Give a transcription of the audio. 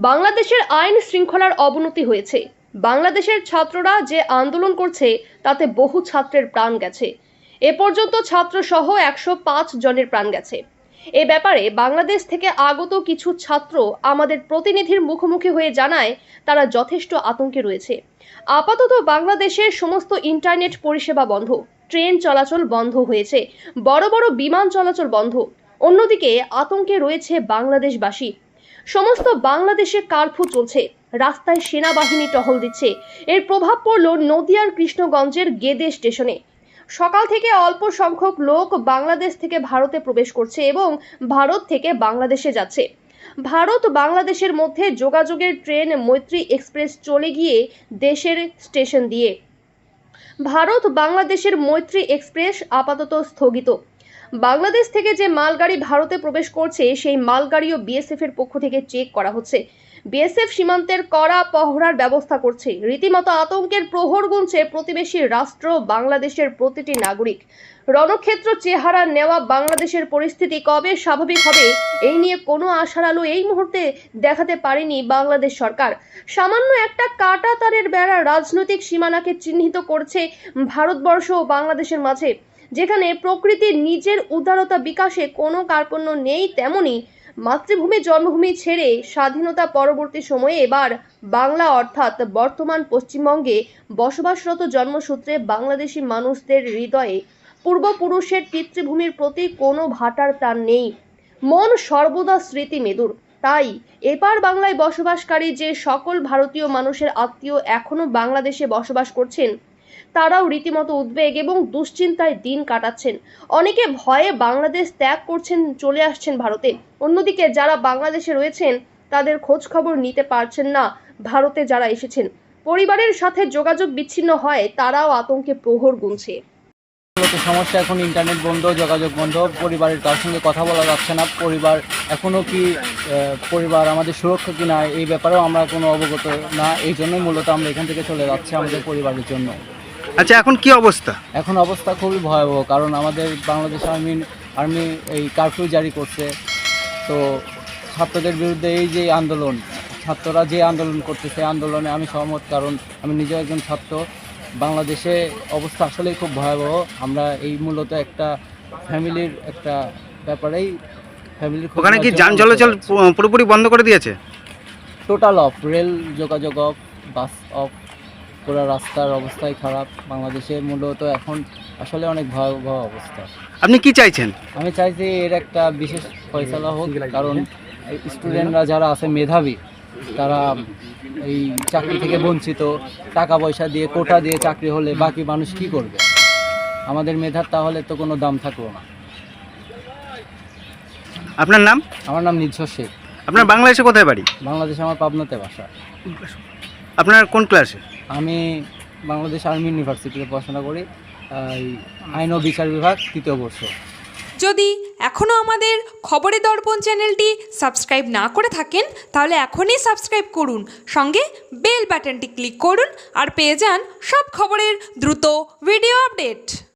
বাংলাদেশের আইন শৃঙ্খলার অবনতি হয়েছে। বাংলাদেশের ছাত্ররা যে আন্দোলন করছে, তাতে বহু ছাত্রের প্রাণ গেছে। এ পর্যন্ত ছাত্র সহ একশো পাঁচ জনের প্রাণ গেছে। এ ব্যাপারে বাংলাদেশ থেকে আগত কিছু ছাত্র আমাদের প্রতিনিধির মুখোমুখি হয়ে জানায়, তারা যথেষ্ট আতঙ্কে রয়েছে। আপাতত বাংলাদেশের সমস্ত ইন্টারনেট পরিষেবা বন্ধ। ট্রেন চলাচল বন্ধ হয়েছে। বড় বড় বিমান চলাচল বন্ধ। অন্যদিকে আতঙ্কে রয়েছে বাংলাদেশবাসী। সমস্ত বাংলাদেশে কারফু চলছে। রাস্তায় সেনাবাহিনী টহল দিচ্ছে। এর প্রভাব পড়ল নদিয়ার কৃষ্ণগঞ্জের গেদে স্টেশনে। সকাল থেকে অল্প সংখ্যক লোক বাংলাদেশ থেকে ভারতে প্রবেশ করছে এবং ভারত থেকে বাংলাদেশে যাচ্ছে। ভারত বাংলাদেশের মধ্যে যোগাযোগের ট্রেন মৈত্রী এক্সপ্রেস চলে গিয়ে দেশের স্টেশন দিয়ে। ভারত বাংলাদেশের মৈত্রী এক্সপ্রেস আপাতত স্থগিত। বাংলাদেশ থেকে যে মালগাড়ি ভারতে প্রবেশ করছে, সেই মালগাড়িও বিএসএফ এর পক্ষ থেকে চেক করা হচ্ছে। বিএসএফ সীমান্তের কড়া পহরার ব্যবস্থা করছে। রীতিমতো আতঙ্কের প্রহর গুনছে প্রতিবেশী রাষ্ট্র বাংলাদেশের প্রতিটি নাগরিক। রণক্ষেত্র চেহারা নেওয়া বাংলাদেশের পরিস্থিতি কবে স্বাভাবিক হবে, এই নিয়ে কোনো আশার আলো এই মুহূর্তে দেখাতে পারেনি বাংলাদেশ সরকার। সামান্য একটা কাটা তারের বেড়া রাজনৈতিক সীমানাকে চিহ্নিত করছে ভারতবর্ষ ও বাংলাদেশের মাঝে। যেখানে প্রকৃতির নিজের উদারতা বিকাশে কোনো কার্পণ্য নেই, তেমনি মাতৃভূমি, জন্মভূমি ছেড়ে স্বাধীনতা পরবর্তী সময়ে এবার বাংলা অর্থাৎ বর্তমান পশ্চিমবঙ্গে বসবাসরত জন্মসূত্রে বাংলাদেশি মানুষদের হৃদয়ে পূর্বপুরুষের পিতৃভূমির প্রতি কোনো ভাটার টান নেই। মন সর্বদা স্মৃতি মেদুর। তাই এপার বাংলায় বসবাসকারী যে সকল ভারতীয় মানুষের আত্মীয় এখনও বাংলাদেশে বসবাস করছেন তারাও রীতিমতো উদ্বেগ এবং দুশ্চিন্তায় দিন কাটাচ্ছেন। অনেকে ভয়ে বাংলাদেশ ত্যাগ করছেন, চলে আসছেন ভারতে। অন্যদিকে যারা বাংলাদেশে রয়েছেন, তাদের খোঁজ খবর নিতে পারছেন না ভারতে যারা এসেছেন। পরিবারের সাথে যোগাযোগ বিচ্ছিন্ন হয়, তারাও আতঙ্কে প্রহর গুনছে। সমস্যা এখন ইন্টারনেট বন্ধ, যোগাযোগ বন্ধ, পরিবারের কার সঙ্গে কথা বলা যাচ্ছে না। পরিবার এখনও কি পরিবার আমাদের সুরক্ষা কিনা, এই ব্যাপারেও আমরা কোনো অবগত না। এই জন্যই মূলত আমরা এখান থেকে চলে যাচ্ছি আমাদের পরিবারের জন্য। আচ্ছা এখন কি অবস্থা? এখন অবস্থা খুবই ভয়াবহ কারণ আমাদের বাংলাদেশ আর্মি আর্মি এই কারফিউ জারি করছে। তো ছাত্রদের বিরুদ্ধে এই যে আন্দোলন ছাত্ররা যে আন্দোলন করছে সেই আন্দোলনে আমি সহমত কারণ আমি নিজেও একজন ছাত্র। বাংলাদেশে অবস্থা আসলেই খুব ভয়াবহ। আমরা এই মূলত একটা ফ্যামিলির একটা ব্যাপারেই ফ্যামিলির ওখানে কি যান চলাচল পুরোপুরি বন্ধ করে দিয়েছে? টোটাল অফ রেল যোগাযোগ অফ বাস অফ পুরো রাস্তার অবস্থাই খারাপ। বাংলাদেশে মূলত এখন আসলে অনেক ভয়াবহ অবস্থা। আপনি কি চাইছেন? আমি চাইছি এর একটা বিশেষ ফয়সালা হোক কারণ স্টুডেন্টরা যারা আছে মেধাবী তারা এই চাকরি থেকে বঞ্চিত টাকা পয়সা দিয়ে কোটা দিয়ে চাকরি হলে বাকি মানুষ কি করবে? আমাদের মেধার তাহলে তো কোনো দাম থাকল না। আপনার নাম? আমার নাম নির্ঝর শেখ। আপনার বাংলাদেশে কোথায় বাড়ি? বাংলাদেশে আমার পাবনাতে বাসা। আপনার কোন ক্লাসে? আমি বাংলাদেশ আর্মি ইউনিভার্সিটিতে পড়াশোনা করি আইন ও বিচার বিভাগ তৃতীয় বর্ষ। যদি এখনও আমাদের খবরের দর্পণ চ্যানেলটি সাবস্ক্রাইব না করে থাকেন তাহলে এখনই সাবস্ক্রাইব করুন সঙ্গে বেল বাটনটি ক্লিক করুন আর পেয়ে যান সব খবরের দ্রুত ভিডিও আপডেট।